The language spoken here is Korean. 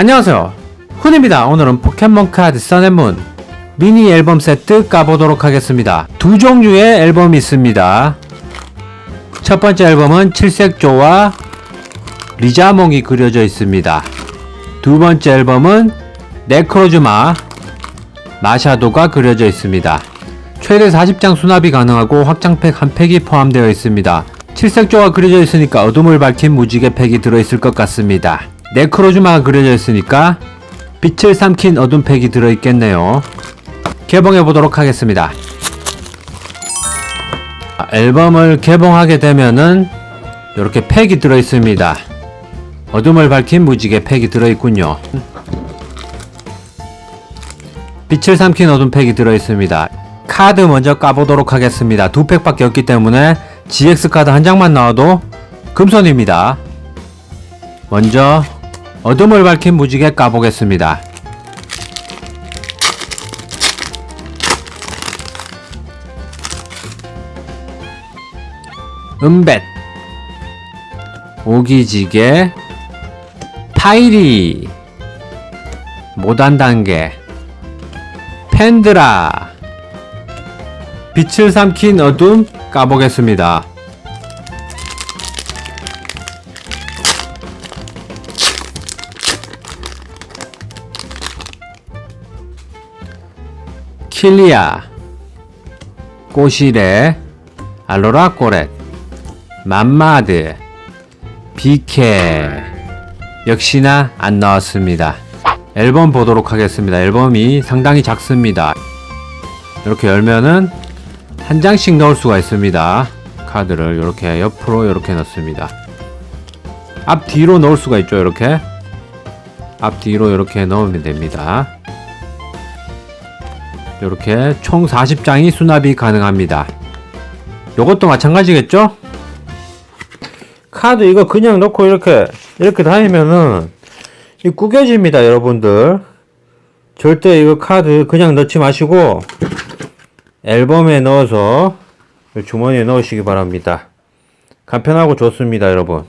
안녕하세요. 훈입니다. 오늘은 포켓몬 카드 써낸문 미니 앨범 세트 까보도록 하겠습니다. 두 종류의 앨범이 있습니다. 첫 번째 앨범은 칠색조와 리자몽이 그려져 있습니다. 두 번째 앨범은 네크로즈마 마샤도가 그려져 있습니다. 최대 40장 수납이 가능하고 확장팩 한 팩이 포함되어 있습니다. 칠색조가 그려져 있으니까 어둠을 밝힌 무지개 팩이 들어있을 것 같습니다. 네크로즈마가 그려져 있으니까 빛을 삼킨 어둠 팩이 들어있겠네요. 개봉해 보도록 하겠습니다. 아, 앨범을 개봉하게 되면은 이렇게 팩이 들어있습니다. 어둠을 밝힌 무지개 팩이 들어있군요. 빛을 삼킨 어둠 팩이 들어있습니다. 카드 먼저 까보도록 하겠습니다. 두 팩밖에 없기 때문에 GX 카드 한 장만 나와도 금손입니다. 먼저 어둠을 밝힌 무지개 까보겠습니다. 은뱃 오기지개 파이리 모단 단계 팬드라 빛을 삼킨 어둠 까보겠습니다. 킬리아 꼬시레 알로라 꼬렛 맘마드 비케 역시나 안 나왔습니다. 앨범 보도록 하겠습니다. 앨범이 상당히 작습니다. 이렇게 열면은 한 장씩 넣을 수가 있습니다. 카드를 이렇게 옆으로 이렇게 넣습니다. 앞 뒤로 넣을 수가 있죠. 이렇게 앞 뒤로 이렇게 넣으면 됩니다. 이렇게 총 40장이 수납이 가능합니다. 요것도 마찬가지겠죠? 카드 이거 그냥 넣고 이렇게 이렇게 다니면은 이 구겨집니다 여러분들 절대 이거 카드 그냥 넣지 마시고 앨범에 넣어서 주머니에 넣으시기 바랍니다 간편하고 좋습니다 여러분